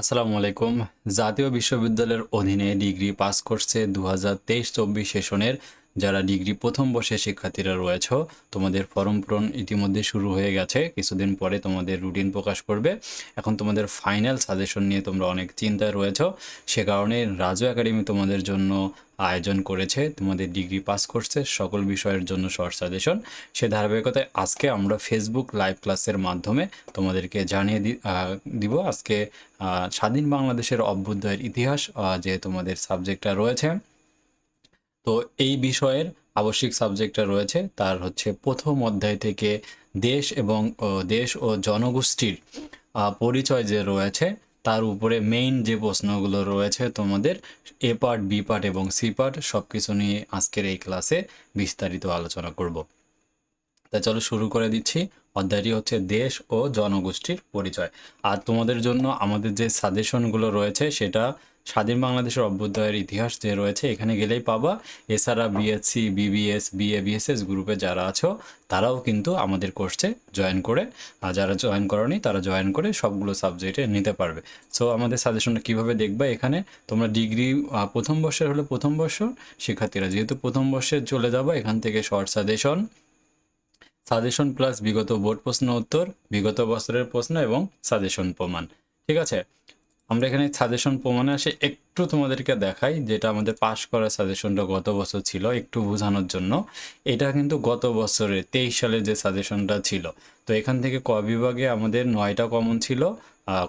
আসসালামু আলাইকুম। জাতীয় বিশ্ববিদ্যালয়ের অধীনে ডিগ্রি পাস করছে দু হাজার তেইশ চব্বিশ সেশনের যারা ডিগ্রি প্রথম বর্ষে শিক্ষার্থীরা রয়েছে, তোমাদের ফর্ম পূরণ ইতিমধ্যে শুরু হয়ে গেছে। কিছুদিন পরে তোমাদের রুটিন প্রকাশ করবে। এখন তোমাদের ফাইনাল সাজেশন নিয়ে তোমরা অনেক চিন্তায় রয়েছ। সে কারণে রাজু একাডেমি তোমাদের জন্য আয়োজন করেছে। তোমাদের ডিগ্রি পাস করছে সকল বিষয়ের জন্য শর্ট সাজেশন সে ধারাবাহিকতায় আজকে আমরা ফেসবুক লাইভ ক্লাসের মাধ্যমে তোমাদেরকে জানিয়ে দিব। আজকে স্বাধীন বাংলাদেশের অভ্যুদয়ের ইতিহাস যে তোমাদের সাবজেক্টটা রয়েছে। তো এই বিষয়ের আবশ্যিক সাবজেক্টটা রয়েছে, তার হচ্ছে প্রথম অধ্যায় থেকে দেশ এবং দেশ ও জনগোষ্ঠীর পরিচয় যে রয়েছে, তার উপরে মেইন যে প্রশ্নগুলো রয়েছে তোমাদের, এ পার্ট বি পার্ট এবং সি পার্ট সব কিছু নিয়ে আজকের এই ক্লাসে বিস্তারিত আলোচনা করব। তা চলো শুরু করে দিচ্ছি, অধ্যায়টি হচ্ছে দেশ ও জনগোষ্ঠীর পরিচয়। আর তোমাদের জন্য আমাদের যে সাজেশনগুলো রয়েছে, সেটা স্বাধীন বাংলাদেশের অভ্যুদয়ের ইতিহাস যে রয়েছে, এখানে গেলেই পাবা। এছাড়া বিএসসি বিবিএস বিএ বিএসএস গ্রুপে যারা আছো, তারাও কিন্তু আমাদের কোর্সে জয়েন করে, আর যারা জয়েন করনি, তারা জয়েন করে সবগুলো সাবজেক্টে নিতে পারবে। সো আমাদের সাজেশনটা কীভাবে দেখবা এখানে? তোমরা ডিগ্রি প্রথম বর্ষের হলে প্রথম বর্ষ, শিক্ষার্থীরা যেহেতু প্রথম বর্ষে চলে যাব, এখান থেকে শর্ট সাজেশন সাজেশন প্লাস বিগত বোর্ড প্রশ্ন উত্তর, বিগত বছরের প্রশ্ন এবং সাজেশন প্রমাণ। ঠিক আছে? আমরা এখানে সাজেশন প্রমাণে আসে একটু তোমাদেরকে দেখাই, যেটা আমাদের পাশ করার সাজেশনটা গত বছর ছিল, একটু বোঝানোর জন্য। এটা কিন্তু গত বছরে তেইশ সালে যে সাজেশনটা ছিল। তো এখান থেকে ক বিভাগে আমাদের নয়টা কমন ছিল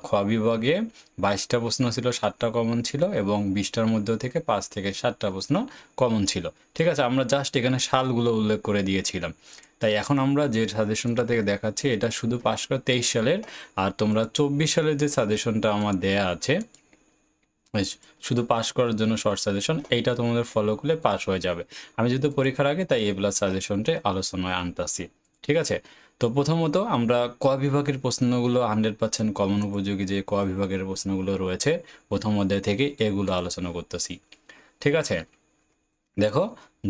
খ বিভাগে বাইশটা প্রশ্ন ছিল, সাতটা কমন ছিল এবং বিশটার মধ্যে থেকে পাঁচ থেকে সাতটা প্রশ্ন কমন ছিল। ঠিক আছে, আমরা জাস্ট এখানে সালগুলো উল্লেখ করে দিয়েছিলাম। তাই এখন আমরা যে সাজেশনটা থেকে দেখাচ্ছি, এটা শুধু পাশ করা তেইশ সালের, আর তোমরা চব্বিশ সালের যে সাজেশনটা আমার দেয়া আছে শুধু পাস করার জন্য শর্ট সাজেশন এইটা তোমাদের ফলো করলে পাস হয়ে যাবে। আমি যেহেতু পরীক্ষার আগে, তাই এ প্লাস সাজেশনটা আলোচনায় আনতাছি। ঠিক আছে? তো প্রথমত আমরা ক বিভাগের প্রশ্নগুলো হান্ড্রেড পার্সেন্ট কমন উপযোগী যে ক বিভাগের প্রশ্নগুলো রয়েছে, প্রথম অধ্যায় থেকে এগুলো আলোচনা করতেছি। ঠিক আছে? দেখো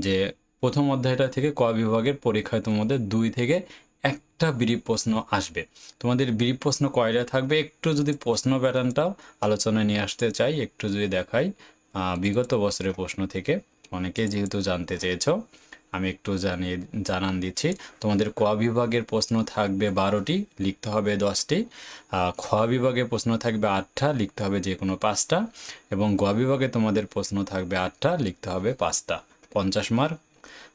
যে প্রথম অধ্যায়টা থেকে ক বিভাগের পরীক্ষায় তোমাদের দুই থেকে একটা ব্রিফ প্রশ্ন আসবে। তোমাদের ব্রিফ প্রশ্ন কয়টা থাকবে? একটু যদি প্রশ্ন প্যাটার্নটাও আলোচনায় নিয়ে আসতে চাই, একটু যদি দেখাই বিগত বছরের প্রশ্ন থেকে, অনেকেই যেহেতু জানতে চেয়েছো আমি একটু জানিয়ে, জানান দিচ্ছি। তোমাদের ক বিভাগের প্রশ্ন থাকবে বারোটি, লিখতে হবে দশটি। খ বিভাগে প্রশ্ন থাকবে আটটা, লিখতে হবে যে কোনো পাঁচটা। এবং গ বিভাগে তোমাদের প্রশ্ন থাকবে আটটা, লিখতে হবে পাঁচটা। পঞ্চাশ মার্ক।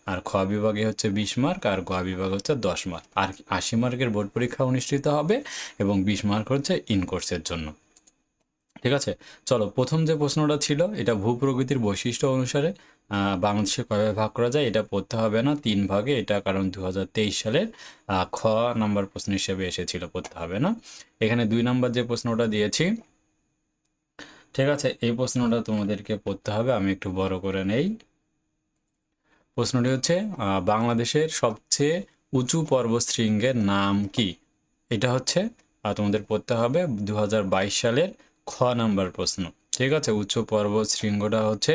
আর খ বিভাগে হচ্ছে বিশ মার্ক, আর গ বিভাগ হচ্ছে দশ মার্ক। আর আশি মার্কের বোর্ড পরীক্ষা অনুষ্ঠিত হবে এবং বিশ মার্ক হচ্ছে ইন কোর্সের জন্য। ঠিক আছে? চলো, প্রথম যে প্রশ্নটা ছিল, এটা ভূপ্রকৃতির বৈশিষ্ট্য অনুসারে বাংলাদেশে কয়ভাবে ভাগ করা যায় এটা পড়তে হবে না, তিন ভাগে, এটা কারণ দু সালের খ নাম্বার প্রশ্ন হিসেবে এসেছিল, পড়তে হবে না। এখানে দুই নাম্বার যে প্রশ্নটা দিয়েছি, ঠিক আছে, এই প্রশ্নটা তোমাদেরকে পড়তে হবে, আমি একটু বড় করে নেই। প্রশ্নটি হচ্ছে বাংলাদেশের সবচেয়ে উঁচু পর্বতশৃঙ্গের নাম কি? এটা হচ্ছে তোমাদের পড়তে হবে দু হাজার বাইশ সালের খ নাম্বার প্রশ্ন। ঠিক আছে, উচ্চ পর্বত শৃঙ্গটা হচ্ছে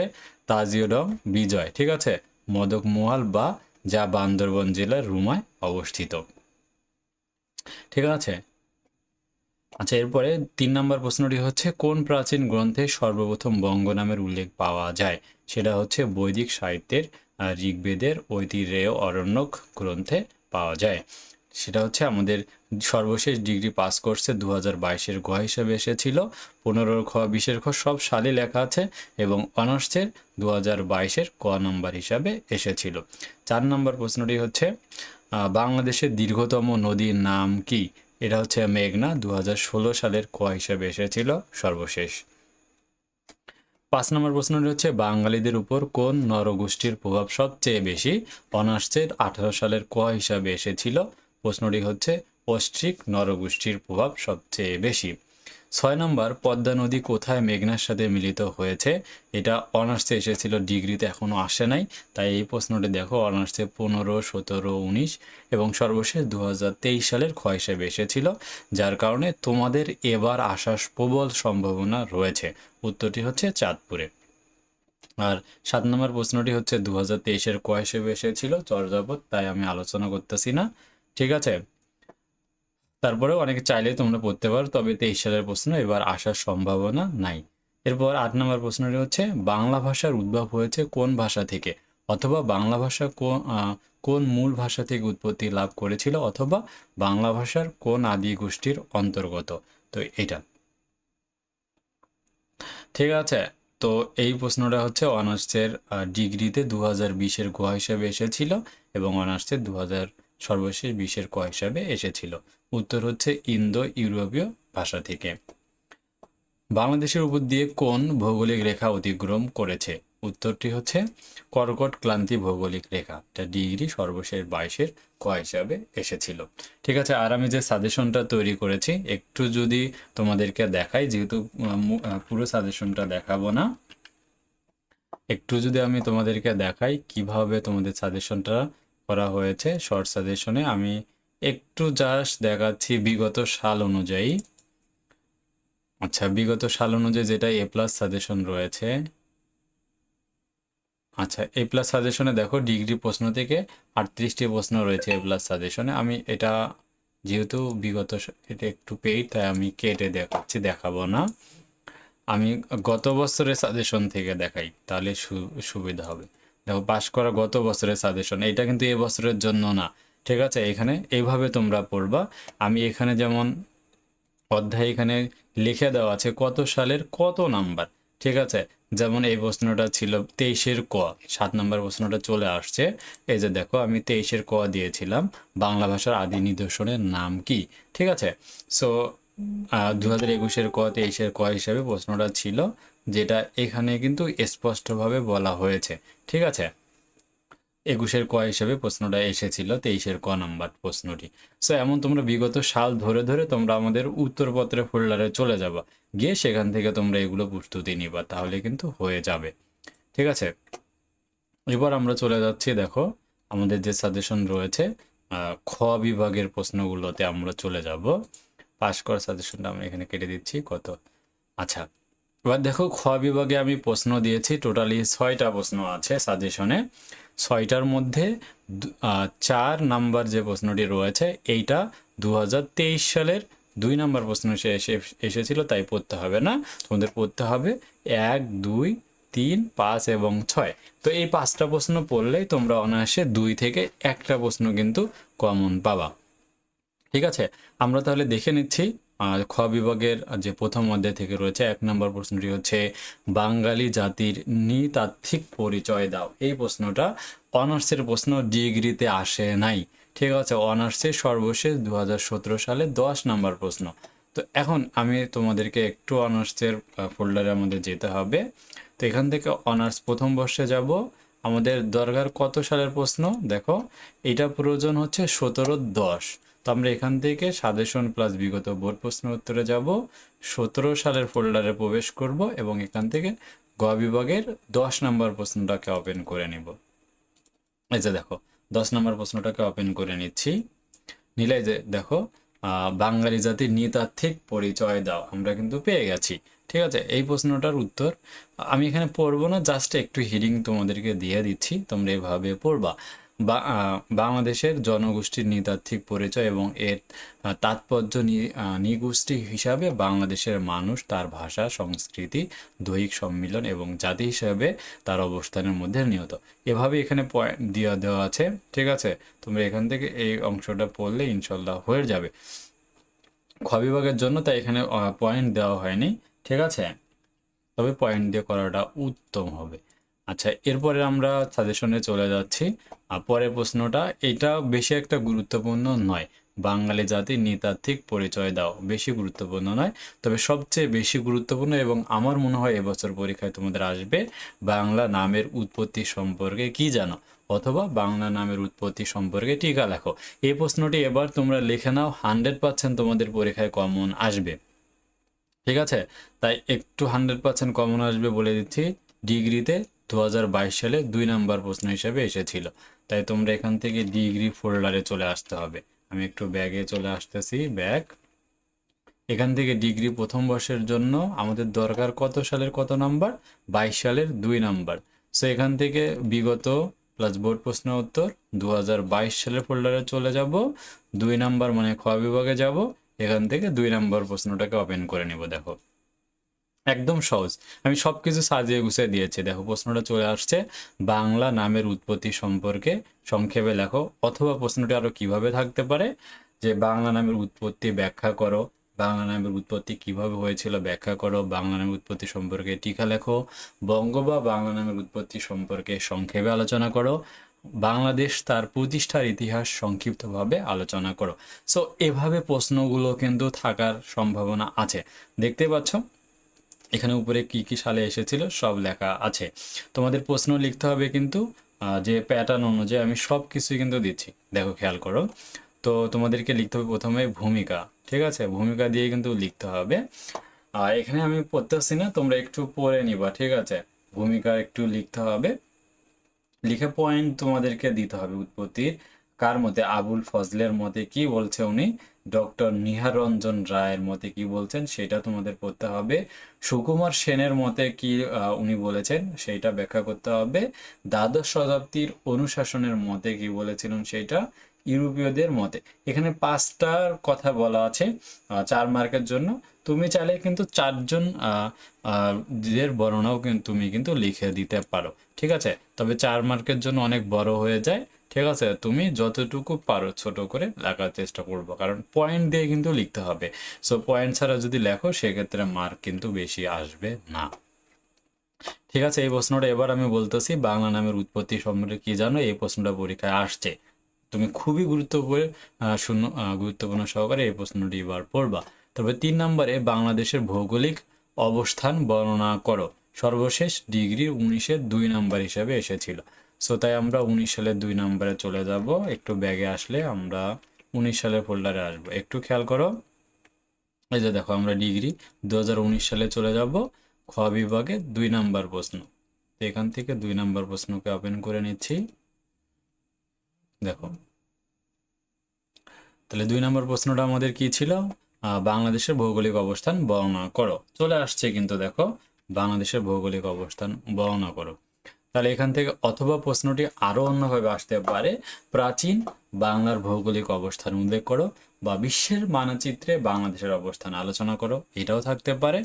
তাজিওডং বিজয়, ঠিক আছে? মদক মদকমোহাল বা যা বান্দরবন জেলার রুমায় অবস্থিত। ঠিক আছে? আচ্ছা এরপরে তিন নম্বর প্রশ্নটি হচ্ছে, কোন প্রাচীন গ্রন্থে সর্বপ্রথম বঙ্গ নামের উল্লেখ পাওয়া যায়? সেটা হচ্ছে বৈদিক সাহিত্যের ঋগ্বেদের ঐতিহ্যেয় অরণ্যক গ্রন্থে পাওয়া যায়। সেটা হচ্ছে আমাদের সর্বশেষ ডিগ্রি পাস কোর্সে দু হাজার বাইশের গ হিসেবে এসেছিল। পনেরো খ বিশের খ সব সালে লেখা আছে এবং অনার্সের দু হাজার বাইশের ক নম্বর হিসাবে এসেছিল। চার নম্বর প্রশ্নটি হচ্ছে বাংলাদেশের দীর্ঘতম নদীর নাম কি? এটা হচ্ছে মেঘনা দু সালের ক হিসেবে এসেছিল সর্বশেষ। পাঁচ নম্বর প্রশ্নটি হচ্ছে, বাঙালিদের উপর কোন নরগোষ্ঠীর প্রভাব সবচেয়ে বেশি? অনার্সের আঠারো সালের ক হিসাবে এসেছিল। প্রশ্নটি হচ্ছে অস্ট্রিক নরগোষ্ঠীর প্রভাব সবচেয়ে বেশি। ছয় নম্বর, পদ্মা নদী কোথায় মেঘনার সাথে মিলিত হয়েছে? এটা অনার্সে এসেছিল, ডিগ্রিতে এখনও আসে নাই। তাই এই প্রশ্নটি দেখো, অনার্সে পনেরো, সতেরো, উনিশ এবং সর্বশেষ দু হাজার তেইশ সালের খ হিসেবে এসেছিল, যার কারণে তোমাদের এবার আসার প্রবল সম্ভাবনা রয়েছে। উত্তরটি হচ্ছে চাঁদপুরে। আর সাত নম্বর প্রশ্নটি হচ্ছে দু হাজার তেইশের ক হিসেবে এসেছিল, চর্যাপদ, তাই আমি আলোচনা করতেছি না। ঠিক আছে? তারপরে অনেকে চাইলে তোমরা পড়তে পারো, তবে তেইশ সালের প্রশ্ন এবার আসার সম্ভাবনা নাই। এরপর আট নম্বর প্রশ্নটি হচ্ছে, বাংলা ভাষার উদ্ভব হয়েছে কোন ভাষা থেকে? অথবা বাংলা ভাষা কোন মূল ভাষা থেকে উৎপত্তি লাভ করেছিল? অথবা বাংলা ভাষার কোন আদি গোষ্ঠীর অন্তর্গত? তো এটা ঠিক আছে, তো এই প্রশ্নটা হচ্ছে অনার্সের ডিগ্রিতে দু হাজার বিশের গ হিসাবে এসেছিল এবং অনার্সের দু হাজার সর্বশেষ বিশের ক হিসাবে এসেছিল। উত্তর হচ্ছে ইন্দো ইউরোপীয় ভাষা থেকে। বাংলাদেশের উপর দিয়ে কোন ভৌগোলিক রেখা অতিক্রম করেছে? উত্তরটি হচ্ছে কর্কট ক্লান্তি ভৌগোলিক রেখা এটা ডিগ্রি সর্বশেষ বাইশের ক হিসাবে এসেছিল। ঠিক আছে, আর আমি যে সাজেশনটা তৈরি করেছি, একটু যদি তোমাদেরকে দেখাই, যেহেতু পুরো সাজেশনটা দেখাবো না, একটু যদি আমি তোমাদেরকে দেখাই কীভাবে তোমাদের সাজেশনটা করা হয়েছে, শর্ট সাজেশনে আমি একটু জাস্ট দেখাচ্ছি বিগত সাল অনুযায়ী। আচ্ছা বিগত সাল অনুযায়ী যেটা এ প্লাস সাজেশন রয়েছে। আচ্ছা এ প্লাস সাজেশনে দেখো ডিগ্রি প্রশ্ন থেকে আটত্রিশটি প্রশ্ন রয়েছে এ প্লাস সাজেশনে আমি এটা যেহেতু বিগত এটা একটু পেই তাই আমি কেটে দেখাচ্ছি, দেখাবো না। আমি গত বছরের সাজেশন থেকে দেখাই, তাহলে সুবিধা হবে। দেখো পাশ করা গত বছরের সাজেশন এটা কিন্তু এ বছরের জন্য না। ঠিক আছে, এখানে এইভাবে তোমরা পড়বা। আমি এখানে যেমন অধ্যায় এখানে লিখে দেওয়া আছে কত সালের কত নাম্বার, ঠিক আছে? যেমন এই প্রশ্নটা ছিল তেইশের ক, সাত নাম্বার প্রশ্নটা চলে আসছে। এই যে দেখো, আমি তেইশের ক দিয়েছিলাম, বাংলা ভাষার আদি নিদর্শনের নাম কি, ঠিক আছে? সো দু হাজার একুশের ক, তেইশের ক হিসাবে প্রশ্নটা ছিল, যেটা এখানে কিন্তু স্পষ্টভাবে বলা হয়েছে, ঠিক আছে? একুশের ক হিসেবে প্রশ্নটা এসেছিল, তেইশের ক নাম্বার প্রশ্নটি। সো এমন তোমরা বিগত সাল ধরে ধরে তোমরা আমাদের উত্তরপত্রের ফোল্ডারে চলে যাবা। গিয়ে সেখান থেকে তোমরা এগুলো প্রস্তুতি নিবা, তাহলে কিন্তু হয়ে যাবে। ঠিক আছে? এবার আমরা চলে যাচ্ছি, দেখো, আমাদের যে সাজেশন রয়েছে খ বিভাগের প্রশ্নগুলোতে আমরা চলে যাব। পাস করা সাজেশনটা আমরা এখানে কেটে দিচ্ছি, কত? আচ্ছা এবার দেখো, খ বিভাগে আমি প্রশ্ন দিয়েছি, টোটালি ছয়টা প্রশ্ন আছে সাজেশনে। ছয়টার মধ্যে চার নাম্বার যে প্রশ্নটি রয়েছে, এইটা দু হাজার তেইশ সালের দুই নাম্বার প্রশ্ন এসে এসে- এসেছিল, তাই পড়তে হবে না। তোমাদের পড়তে হবে এক, দুই, তিন, পাঁচ এবং ছয়। তো এই পাঁচটা প্রশ্ন পড়লেই তোমরা অনায়াসে দুই থেকে একটা প্রশ্ন কিন্তু কমন পাবা। ঠিক আছে? আমরা তাহলে দেখে নিচ্ছি আহ, খ বিভাগের যে প্রথম অধ্যায় থেকে রয়েছে এক নম্বর প্রশ্নটি হচ্ছে বাঙালি জাতির নৃতাত্ত্বিক পরিচয় দাও। এই প্রশ্নটা অনার্সের প্রশ্ন ডিগ্রিতে আসে নাই। ঠিক আছে অনার্সের সর্বশেষ দু হাজার সতেরো সালে দশ নম্বর প্রশ্ন। তো এখন আমি তোমাদেরকে একটু অনার্সের ফোল্ডারে আমাদের যেতে হবে। তো এখান থেকে অনার্স প্রথম বর্ষে যাব। আমাদের দরকার কত সালের প্রশ্ন? দেখো এটা প্রয়োজন হচ্ছে সতেরো দশ। তো আমরা এখান থেকে সাজেশন প্লাস বিগত বোর্ড প্রশ্ন উত্তরে যাব। সতেরো সালের ফোল্ডারে প্রবেশ করব এবং এখান থেকে গ বিভাগের দশ নম্বর প্রশ্নটাকে ওপেন করে নিব। এই যে দেখো, দশ নম্বর প্রশ্নটাকে ওপেন করে নিচ্ছি। নিলে যে দেখো বাঙালি জাতির নৃতাত্ত্বিক পরিচয় দাও, আমরা কিন্তু পেয়ে গেছি। ঠিক আছে, এই প্রশ্নটার উত্তর আমি এখানে পড়ব না জাস্ট একটু হিডিং তোমাদেরকে দিয়ে দিচ্ছি, তোমরা এভাবে পড়বা। বাংলাদেশের জনগোষ্ঠীর নৃতাত্ত্বিক পরিচয় এবং এর তাৎপর্য নি- আহ, হিসাবে বাংলাদেশের মানুষ তার ভাষা সংস্কৃতি দৈহিক সম্মিলন এবং জাতি হিসাবে তার অবস্থানের মধ্যে নিহত। এভাবে এখানে পয়েন্ট দেওয়া দেওয়া আছে ঠিক আছে? তোমরা এখান থেকে এই অংশটা পড়লে ইনশাল্লাহ হয়ে যাবে। খ বিভাগের জন্য তাই এখানে পয়েন্ট দেওয়া হয়নি ঠিক আছে? তবে পয়েন্ট দিয়ে করাটা উত্তম হবে। আচ্ছা এরপরে আমরা সাজেশনে চলে যাচ্ছি। পরের প্রশ্নটা, এটা বেশি একটা গুরুত্বপূর্ণ নয়। বাঙালি জাতির নৃতাত্ত্বিক পরিচয় দাও, বেশি গুরুত্বপূর্ণ নয়। তবে সবচেয়ে বেশি গুরুত্বপূর্ণ এবং আমার মনে হয় এবছর পরীক্ষায় তোমাদের আসবে, বাংলা নামের উৎপত্তি সম্পর্কে কি জানো? অথবা বাংলা নামের উৎপত্তি সম্পর্কে টিকা লেখো। এই প্রশ্নটি এবার তোমরা লিখে নাও, হান্ড্রেড পার্সেন্ট তোমাদের পরীক্ষায় কমন আসবে। ঠিক আছে? তাই একটু হান্ড্রেড পার্সেন্ট কমন আসবে বলে দিচ্ছি। ডিগ্রিতে দু হাজার বাইশ সালে দুই নাম্বার প্রশ্ন হিসেবে এসেছিল। তাই তোমরা এখান থেকে ডিগ্রি ফোল্ডারে চলে আসতে হবে। আমি একটু ব্যাগে চলে আসতেছি, ব্যাগ। এখান থেকে ডিগ্রি প্রথম বর্ষের জন্য আমাদের দরকার কত সালের কত নাম্বার? বাইশ সালের দুই নাম্বার। সো এখান থেকে বিগত প্লাস বোর্ড প্রশ্ন উত্তর দু হাজার বাইশ সালের ফোল্ডারে চলে যাব, দুই নাম্বার মানে খ বিভাগে যাব, এখান থেকে দুই নাম্বার প্রশ্নটাকে ওপেন করে নিব, দেখো। একদম সহজ। আমি সব কিছু সাজিয়ে গুছিয়ে দিয়েছি। দেখো, প্রশ্নটা চলে আসছে, বাংলা নামের উৎপত্তি সম্পর্কে সংক্ষেপে লেখো, অথবা প্রশ্নটি আরও কীভাবে থাকতে পারে? যে বাংলা নামের উৎপত্তি ব্যাখ্যা করো, বাংলা নামের উৎপত্তি কীভাবে হয়েছিল ব্যাখ্যা করো, বাংলা নামের উৎপত্তি সম্পর্কে টিকা লেখো, বঙ্গ বা বাংলা নামের উৎপত্তি সম্পর্কে সংক্ষেপে আলোচনা করো, বাংলাদেশ তার প্রতিষ্ঠার ইতিহাস সংক্ষিপ্তভাবে আলোচনা করো। সো এভাবে প্রশ্নগুলো কিন্তু থাকার সম্ভাবনা আছে। দেখতে পাচ্ছ? এখানে উপরে কি কি সালে এসেছিল সব লেখা আছে। তোমাদের প্রশ্ন লিখতে হবে কিন্তু যে প্যাটার্ন অনুযায়ী আমি সব কিছুই কিন্তু দিচ্ছি। দেখো, খেয়াল করো। তো তোমাদেরকে লিখতে হবে প্রথমে ভূমিকা, ঠিক আছে? ভূমিকা দিয়ে কিন্তু লিখতে হবে। আর এখানে আমি পড়তেছি না, তোমরা একটু পড়ে নিবা, ঠিক আছে? ভূমিকা একটু লিখতে হবে। লিখে পয়েন্ট তোমাদেরকে দিতে হবে উৎপত্তির। কার মতে আবুল ফজলের মতে কি বলছে উনি? ডক্টর নিহারঞ্জন রায়ের মতে কি বলছেন সেটা তোমাদের পড়তে হবে। সুকুমার সেনের মতে কি উনি বলেছেন সেইটা ব্যাখ্যা করতে হবে। দ্বাদশ শতাব্দীর অনুশাসনের মতে কি বলেছিলেন সেইটা ইউরোপীয়দের মতে। এখানে পাঁচটার কথা বলা আছে চার মার্কের জন্য। তুমি চাইলে কিন্তু চারজন আহ, বর্ণনাও কিন্তু তুমি কিন্তু লিখে দিতে পারো ঠিক আছে? তবে চার মার্কের জন্য অনেক বড় হয়ে যায় ঠিক আছে? তুমি যতটুকু পারো ছোট করে লেখার চেষ্টা করব কারণ পয়েন্ট দিয়ে কিন্তু লিখতে হবে। সো পয়েন্ট ছাড়া যদি লেখো সেক্ষেত্রে মার্ক কিন্তু বেশি আসবে না। ঠিক আছে? এই প্রশ্নটা এবার আমি বলতেছি বাংলা নামের উৎপত্তি সম্পর্কে কি জানো? এই প্রশ্নটা পরীক্ষায় আসছে। তুমি খুবই গুরুত্বপূর্ণ শূন্য গুরুত্বপূর্ণ সহকারে এই প্রশ্নটি এবার পড়বা। তবে তিন নম্বরে, বাংলাদেশের ভৌগোলিক অবস্থান বর্ণনা করো। সর্বশেষ ডিগ্রি উনিশের দুই নাম্বার হিসেবে এসেছিল। সো তাই আমরা উনিশ সালের দুই নাম্বারে চলে যাব। একটু ব্যাগে আসলে আমরা উনিশ সালের ফোল্ডারে আসব। একটু খেয়াল করো। এই যে দেখো, আমরা ডিগ্রি দু হাজার উনিশ সালে চলে যাব। খ বিভাগে দুই নাম্বার প্রশ্ন। এখান থেকে দুই নাম্বার প্রশ্নকে ওপেন করে নিচ্ছি। দেখো। তাহলে দুই নম্বর প্রশ্নটা আমাদের কি ছিল? বাংলাদেশের ভৌগোলিক অবস্থান বর্ণনা করো। চলে আসছে কিন্তু দেখো, বাংলাদেশের ভৌগোলিক অবস্থান বর্ণনা করো। তাহলে এখান থেকে অথবা প্রশ্নটি আরও অন্যভাবে আসতে পারে। প্রাচীন বাংলার ভৌগোলিক অবস্থান উল্লেখ করো বা বিশ্বের মানচিত্রে বাংলাদেশের অবস্থান আলোচনা করো। এটাও থাকতে পারে।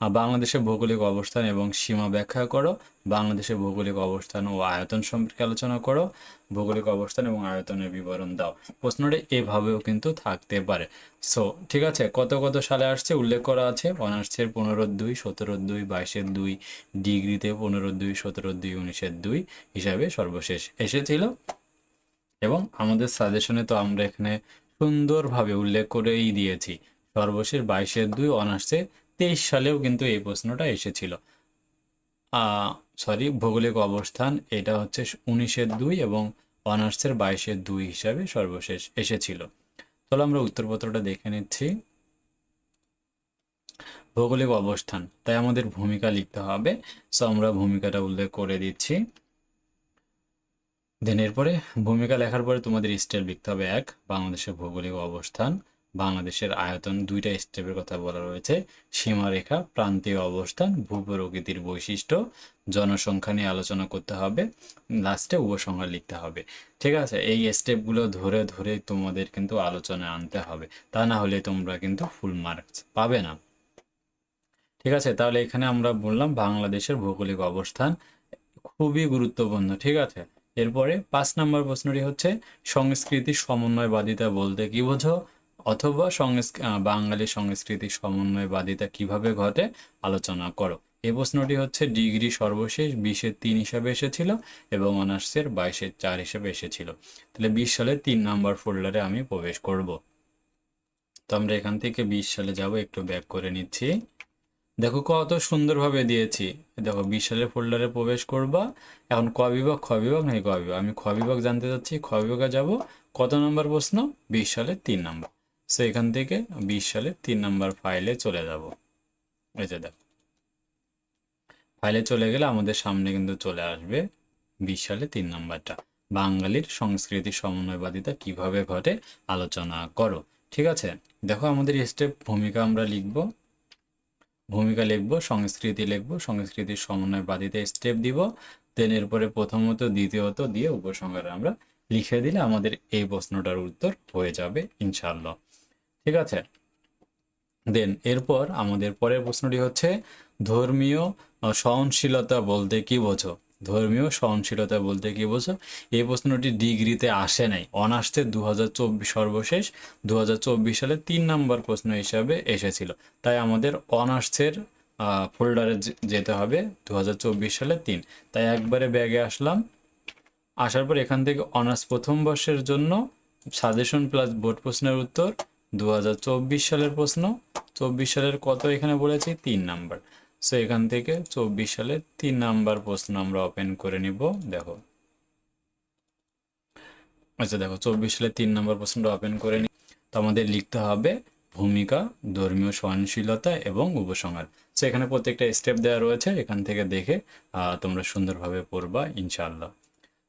বাংলাদেশের ভৌগোলিক অবস্থান এবং সীমা ব্যাখ্যা করো। বাংলাদেশের ভৌগোলিক অবস্থান ও আয়তন সম্পর্কে আলোচনা করো। ভৌগোলিক অবস্থান এবং আয়তনের বিবরণ দাও। প্রশ্নটি এভাবেও কিন্তু থাকতে পারে। সো ঠিক আছে, কত কত সালে আসছে উল্লেখ করা আছে। অনার্সের পনেরো দুই, সতেরো দুই, বাইশের দুই, ডিগ্রিতে পনেরো দুই, সতেরো দুই, উনিশের দুই হিসাবে সর্বশেষ এসেছিল। এবং আমাদের সাজেশনে তো আমরা এখানে সুন্দরভাবে উল্লেখ করেই দিয়েছি। সর্বশেষ বাইশের দুই, অনার্সে তেইশ সালেও কিন্তু এই প্রশ্নটা এসেছিল। সরি ভৌগোলিক অবস্থান এটা হচ্ছে উনিশের দুই এবং অনার্সের বাইশের দুই হিসাবে সর্বশেষ এসেছিল। তাহলে আমরা উত্তরপত্রটা দেখে নিচ্ছি। ভৌগোলিক অবস্থান, তাই আমাদের ভূমিকা লিখতে হবে। সো আমরা ভূমিকাটা উল্লেখ করে দিচ্ছি। দেন এরপরে ভূমিকা লেখার পরে তোমাদের স্টেপ লিখতে হবে এক, বাংলাদেশের ভৌগোলিক অবস্থান। বাংলাদেশের আয়তন দুইটা স্টেপের কথা বলা রয়েছে। সীমারেখা, প্রান্তীয় অবস্থান, ভূপ্রকৃতির বৈশিষ্ট্য, জনসংখ্যা নিয়ে আলোচনা করতে হবে। লাস্টে উপসংহার লিখতে হবে। ঠিক আছে, এই স্টেপগুলো ধরে ধরে তোমাদের কিন্তু আলোচনায় আনতে হবে। তা না হলে তোমরা কিন্তু ফুল মার্কস পাবে না। ঠিক আছে, তাহলে এখানে আমরা বললাম বাংলাদেশের ভৌগোলিক অবস্থান খুবই গুরুত্বপূর্ণ। ঠিক আছে, এরপরে পাঁচ নম্বর প্রশ্নটি হচ্ছে, সংস্কৃতি সমন্বয়বাদিতা বলতে কি বোঝো? অথবা বাঙালি সংস্কৃতি সমন্বয়বাদিতা কীভাবে ঘটে আলোচনা করো। এই প্রশ্নটি হচ্ছে, ডিগ্রি সর্বশেষ বিশের তিন হিসাবে এসেছিল এবং অনার্সের বাইশের চার হিসাবে এসেছিল। তাহলে বিশ সালে তিন নাম্বার ফোল্ডারে আমি প্রবেশ করব। তো আমরা এখান থেকে বিশ সালে যাব, একটু ব্যাক করে নিচ্ছি। দেখো, কত সুন্দরভাবে দিয়েছি। দেখো, বিশ সালের ফোল্ডারে প্রবেশ করবা। এখন ক বিভাগ, খ বিভাগ নাকি ক বিভাগ? আমি খ বিভাগ জানতে চাচ্ছি, খ বিভাগে যাব। কত নম্বর প্রশ্ন? বিশ সালের তিন নম্বর। সো এখান থেকে বিশ সালের তিন নম্বর ফাইলে চলে যাব। এই যে দেখো। ফাইলে চলে গেলে আমাদের সামনে কিন্তু চলে আসবে বিশ সালে তিন নাম্বারটা। বাঙালির সংস্কৃতি সমন্বয়বাদিতা কীভাবে ঘটে আলোচনা করো, ঠিক আছে? দেখো আমাদের স্টেপ ভূমিকা আমরা লিখব। ভূমিকা লিখব, সংস্কৃতি লিখব, সংস্কৃতির সমন্বয় বাদিতে স্টেপ দিব। দেন এরপরে প্রথমত, দ্বিতীয়ত দিয়ে উপসংহারে আমরা লিখে দিলে আমাদের এই প্রশ্নটার উত্তর হয়ে যাবে ইনশাল্লাহ ঠিক আছে? দেন এরপর আমাদের পরের প্রশ্নটি হচ্ছে, ধর্মীয় সহনশীলতা বলতে কি বোঝো? ধর্মীয় সহনশীলতা বলতে কি বোঝো? এই প্রশ্নটি ডিগ্রিতে আসে নাই। অনার্সে দু সর্বশেষ দু সালে তিন নম্বর প্রশ্ন হিসাবে এসেছিল। তাই আমাদের অনার্সের ফোল্ডারে যেতে হবে দু সালে তিন। তাই একবারে ব্যাগে আসলাম। আসার পর এখান থেকে অনার্স প্রথম বর্ষের জন্য সাজেশন প্লাস বোর্ড প্রশ্নের উত্তর। দু হাজার চব্বিশ সালের প্রশ্ন, চব্বিশ সালের কত এখানে বলেছি? তিন নাম্বার। সো এখান থেকে চব্বিশ সালের তিন নাম্বার প্রশ্ন আমরা ওপেন করে নিব, দেখো। আচ্ছা দেখো, চব্বিশ সালের তিন নম্বর প্রশ্নটা ওপেন করে নি। তো আমাদের লিখতে হবে ভূমিকা, ধর্মীয় সহনশীলতা এবং উপসংহার। সো এখানে প্রত্যেকটা স্টেপ দেওয়া রয়েছে, এখান থেকে দেখে তোমরা সুন্দরভাবে পড়বা, ইনশাআল্লাহ।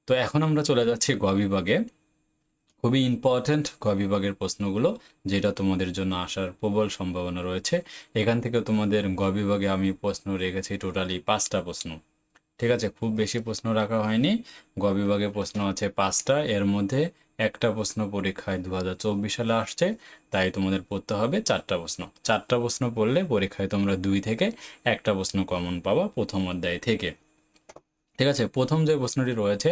তো এখন আমরা চলে যাচ্ছি গ বিভাগে। খুবই ইম্পর্ট্যান্ট গ বিভাগের প্রশ্নগুলো, যেটা তোমাদের জন্য আসার প্রবল সম্ভাবনা রয়েছে। এখান থেকে তোমাদের গ বিভাগে আমি প্রশ্ন রেখেছি টোটালি পাঁচটা প্রশ্ন। ঠিক আছে, খুব বেশি প্রশ্ন রাখা হয়নি। গ বিভাগে প্রশ্ন আছে পাঁচটা, এর মধ্যে একটা প্রশ্ন পরীক্ষায় দু হাজার চব্বিশ সালে আসছে, তাই তোমাদের পড়তে হবে চারটা প্রশ্ন। চারটা প্রশ্ন পড়লে পরীক্ষায় তোমরা দুই থেকে একটা প্রশ্ন কমন পাবা প্রথম অধ্যায় থেকে। ঠিক আছে, প্রথম যে প্রশ্নটি রয়েছে,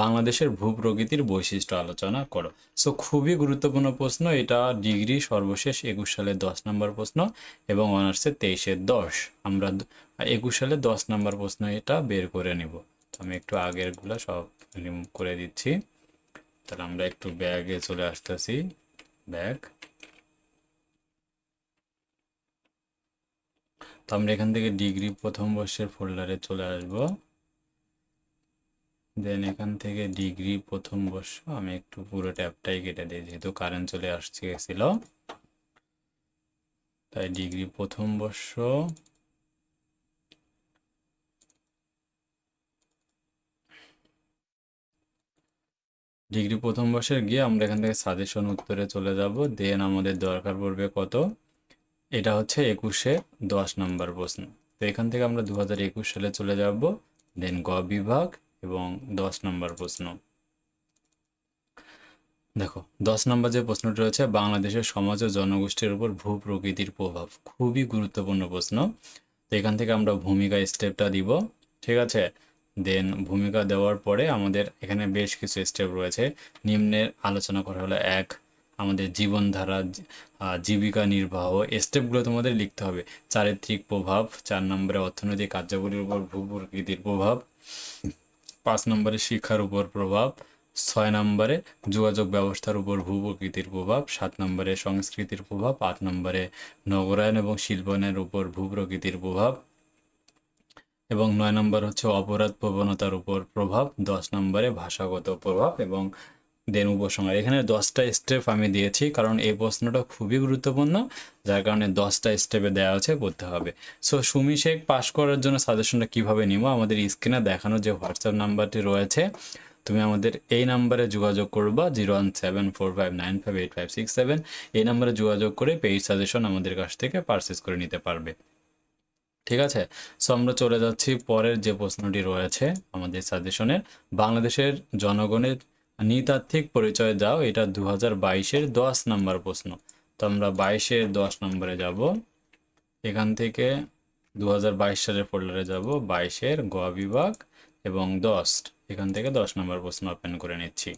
বাংলাদেশের ভূপ্রকৃতির বৈশিষ্ট্য আলোচনা করো। সো খুবই গুরুত্বপূর্ণ প্রশ্ন, এটা ডিগ্রি সর্বশেষ একুশ সালে দশ নম্বর প্রশ্ন এবং অনার্সে তেইশে দশ। আমরা একুশ সালে দশ নম্বর প্রশ্ন এটা বের করে নিব। আমি একটু আগেরগুলো সব রিমুভ করে দিচ্ছি। তাহলে আমরা একটু ব্যাগে চলে আসতেছি। ব্যাগ। তো আমরা এখান থেকে ডিগ্রি প্রথম বর্ষের ফোল্ডারে চলে আসব। দেন এখান থেকে ডিগ্রি প্রথম বর্ষ, আমি একটু পুরো ট্যাবটাই কেটে দিই, যেহেতু কারেন্ট চলে আসছে, গেছিল। তাই ডিগ্রি প্রথম বর্ষ। ডিগ্রি প্রথম বর্ষের গিয়ে আমরা এখান থেকে সাজেশন উত্তরে চলে যাব। দেন আমাদের দরকার পড়বে কত? এটা হচ্ছে একুশে দশ নম্বর প্রশ্ন। তো এখান থেকে আমরা দু হাজার একুশ সালে চলে যাব। দেন গ বিভাগ এবং দশ নম্বর প্রশ্ন। দেখো, দশ নম্বর যে প্রশ্নটি রয়েছে, বাংলাদেশের সমাজ ও জনগোষ্ঠীর উপর ভূ প্রকৃতির প্রভাব। খুবই গুরুত্বপূর্ণ প্রশ্ন। তো এখান থেকে আমরা ভূমিকা স্টেপটা দিব, ঠিক আছে? দেন ভূমিকা দেওয়ার পরে আমাদের এখানে বেশ কিছু স্টেপ রয়েছে। নিম্নের আলোচনা করা হলো এক, আমাদের জীবনধারা জীবিকা নির্বাহ স্টেপগুলো তোমাদের লিখতে হবে। চারিত্রিক প্রভাব, চার নম্বরে অর্থনৈতিক কার্যাবলীর উপর ভূ প্রকৃতির প্রভাব। পাঁচ নম্বরে শিক্ষার উপর প্রভাব, ছয় নম্বরে যোগাযোগ ব্যবস্থার উপর ভূপ্রকৃতির প্রভাব, সাত নম্বরে সংস্কৃতির প্রভাব, আট নম্বরে নগরায়ন এবং শিল্পনের উপর ভূপ্রকৃতির প্রভাব এবং নয় নম্বর হচ্ছে অপরাধ প্রবণতার উপর প্রভাব, দশ নম্বরে ভাষাগত প্রভাব এবং দেন উপসংহার। এখানে দশটা স্টেপ আমি দিয়েছি কারণ এই প্রশ্নটা খুবই গুরুত্বপূর্ণ, যার কারণে দশটা স্টেপে দেওয়া আছে, পড়তে হবে। সো সুমি শেখ পাস করার জন্য সাজেশনটা কীভাবে নিব? আমাদের স্ক্রিনে দেখানো যে হোয়াটসঅ্যাপ নাম্বারটি রয়েছে, তুমি আমাদের এই নাম্বারে যোগাযোগ করবা zero one seven four five nine five eight five six seven এই নাম্বারে যোগাযোগ করে পেইড সাজেশন আমাদের কাছ থেকে পারচেস করে নিতে পারবে। ঠিক আছে? সো আমরা চলে যাচ্ছি পরের যে প্রশ্নটি রয়েছে আমাদের সাজেশনের বাংলাদেশের জনগণের নৃতাত্ত্বিক পরিচয় দাও, এটা দু হাজার বাইশের দশ নম্বর প্রশ্ন। তো আমরা বাইশের দশ নম্বরে যাব। এখান থেকে দু হাজার বাইশ সালের ফোল্ডারে যাব, বাইশের গ বিভাগ এবং দশ। এখান থেকে দশ নম্বর প্রশ্ন ওপেন করে নিচ্ছি।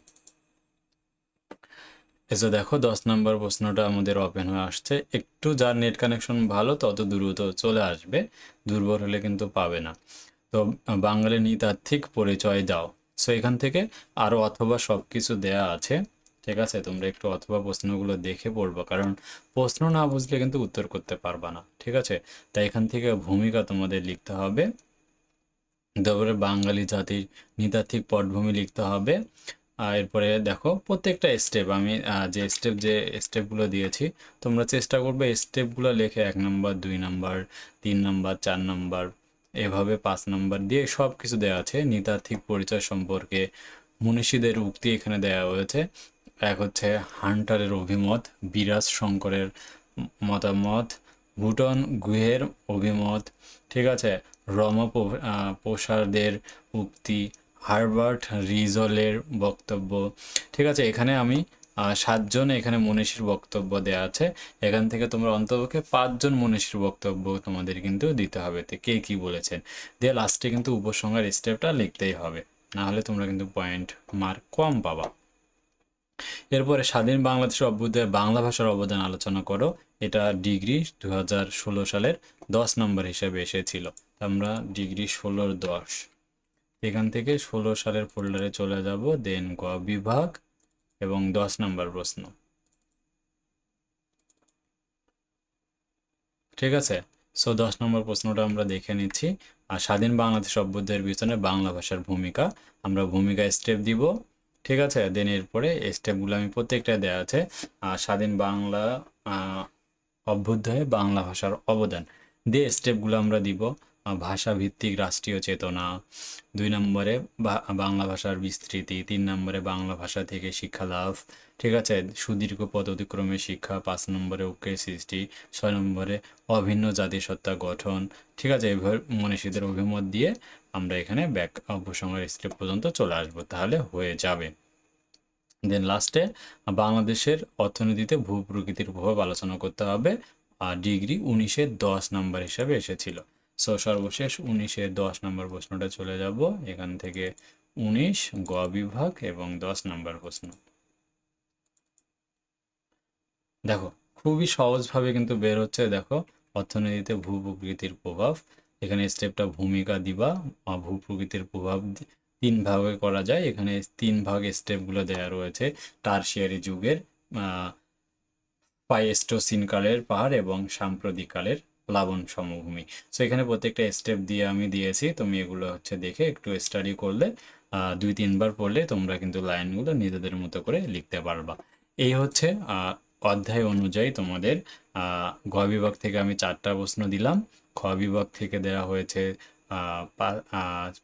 এসে দেখো, দশ নম্বর প্রশ্নটা আমাদের ওপেন হয়ে আসছে। একটু যার নেট কানেকশন ভালো, তত দ্রুত চলে আসবে, দুর্বল হলে কিন্তু পাবে না। তো বাঙালি নৃতাত্ত্বিক পরিচয় দাও। সো এখান থেকে আরও অথবা সব কিছু দেয়া আছে। ঠিক আছে, তোমরা একটু অথবা প্রশ্নগুলো দেখে পড়বা, কারণ প্রশ্ন না বুঝলে কিন্তু উত্তর করতে পারবা না, ঠিক আছে? তাই এখান থেকে ভূমিকা তোমাদের লিখতে হবে। তারপরে বাঙালি জাতির নৃতাত্ত্বিক পটভূমি লিখতে হবে। আর এরপরে দেখো, প্রত্যেকটা স্টেপ আমি যে স্টেপ যে স্টেপগুলো দিয়েছি, তোমরা চেষ্টা করবে স্টেপগুলো লেখে এক নাম্বার দুই নাম্বার তিন নাম্বার চার নাম্বার এভাবে পাঁচ নাম্বার দিয়ে সব কিছু দেওয়া আছে। নৃতাত্ত্বিক পরিচয় সম্পর্কে মনীষীদের উক্তি এখানে দেওয়া হয়েছে। এক হচ্ছে হান্টারের অভিমত, বিরাজ শঙ্করের মতামত, ভুটন গুহের অভিমত, ঠিক আছে? রম প্রসাদের উক্তি, হার্বার্ট রিজলের বক্তব্য, ঠিক আছে? এখানে আমি সাতজন এখানে মনীষীর বক্তব্য দেওয়া আছে। এখান থেকে তোমরা অন্তপক্ষে পাঁচজন মনীষীর বক্তব্য তোমাদের কিন্তু দিতে হবে। কে কি বলেছেন? দিয়ে লাস্টে কিন্তু উপসংহার স্টেপটা লিখতেই হবে। না হলে তোমরা কিন্তু পয়েন্ট মার্ক কম পাবা। এরপরে স্বাধীন বাংলাদেশের অভ্যুদয়ে বাংলা ভাষার অবদান আলোচনা করো। এটা ডিগ্রি দু সালের দশ নম্বর হিসেবে এসেছিল। আমরা ডিগ্রি ষোলোর দশ। এখান থেকে ষোলো সালের ফোল্ডারে চলে যাব। দেন গ বিভাগ। এবং দশ নম্বর প্রশ্ন। ঠিক আছে? সো দশ নম্বর প্রশ্নটা আমরা দেখে নিচ্ছি। আর স্বাধীন বাংলাদেশ অভ্যুদয়ের পিছনে বাংলা ভাষার ভূমিকা। আমরা ভূমিকা স্টেপ দিব। ঠিক আছে? দেন এরপরে স্টেপগুলো আমি প্রত্যেকটা দেওয়া আছে। স্বাধীন বাংলা অভ্যুদয়ে বাংলা ভাষার অবদান। দিয়ে স্টেপগুলো আমরা দিব। আহ, ভাষা ভিত্তিক রাষ্ট্রীয় চেতনা দুই নম্বরে বাংলা ভাষার বিস্তৃতি তিন নম্বরে বাংলা ভাষা থেকে শিক্ষা লাভ ঠিক আছে? সুদীর্ঘ পথ অতিক্রমে শিক্ষা পাঁচ নম্বরে ঐক্যের সৃষ্টি ছয় নম্বরে অভিন্ন জাতিসত্তা গঠন ঠিক আছে? এভাবে মনীষীদের অভিমত দিয়ে আমরা এখানে ব্যাক উপসংহার স্টেপ পর্যন্ত চলে আসব তাহলে হয়ে যাবে। দেন লাস্টে বাংলাদেশের অর্থনীতিতে ভূ প্রকৃতির প্রভাব আলোচনা করতে হবে আর ডিগ্রি উনিশের দশ নম্বর হিসাবে এসেছিল। সো সর্বশেষ উনিশে দশ নম্বর প্রশ্নটা চলে যাব। এখান থেকে উনিশ গ বিভাগ এবং দশ নম্বর প্রশ্ন। দেখো খুবই সহজভাবে কিন্তু বের হচ্ছে দেখো অর্থনীতিতে ভূ প্রকৃতির প্রভাব। এখানে স্টেপটা ভূমিকা দিবা ভূ প্রকৃতির প্রভাব তিন ভাগে করা যায়। এখানে তিন ভাগ স্টেপগুলো দেওয়া রয়েছে টারশিয়ারি যুগের আহ, প্লাইস্টোসিন কালের পাহাড় এবং সাম্প্রতিক কালের প্লাবন সমভূমি। সো এখানে প্রত্যেকটা স্টেপ দিয়ে আমি দিয়েছি। তুমি এগুলো হচ্ছে দেখে একটু স্টাডি করলে দুই, তিনবার পড়লে তোমরা কিন্তু লাইনগুলো নিজেদের মতো করে লিখতে পারবা। এই হচ্ছে অধ্যায় অনুযায়ী তোমাদের গ বিভাগ থেকে আমি চারটা প্রশ্ন দিলাম। খ বিভাগ থেকে দেওয়া হয়েছে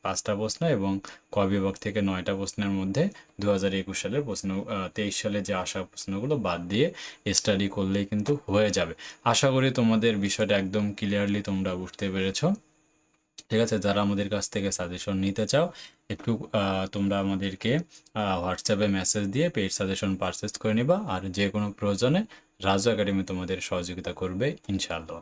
পাঁচটা প্রশ্ন এবং ক বিভাগ থেকে নয়টা প্রশ্নের মধ্যে দু হাজার একুশ সালের প্রশ্ন তেইশ সালে যে আসা প্রশ্নগুলো বাদ দিয়ে স্টাডি করলেই কিন্তু হয়ে যাবে। আশা করি তোমাদের বিষয়টা একদম ক্লিয়ারলি তোমরা বুঝতে পেরেছ। ঠিক আছে, যারা আমাদের কাছ থেকে সাজেশন নিতে চাও, একটু তোমরা আমাদেরকে হোয়াটসঅ্যাপে মেসেজ দিয়ে পেইড সাজেশন পারচেস করে নিবা। আর যে কোনো প্রয়োজনে রাজু একাডেমি তোমাদের সহযোগিতা করবে, ইনশাআল্লাহ।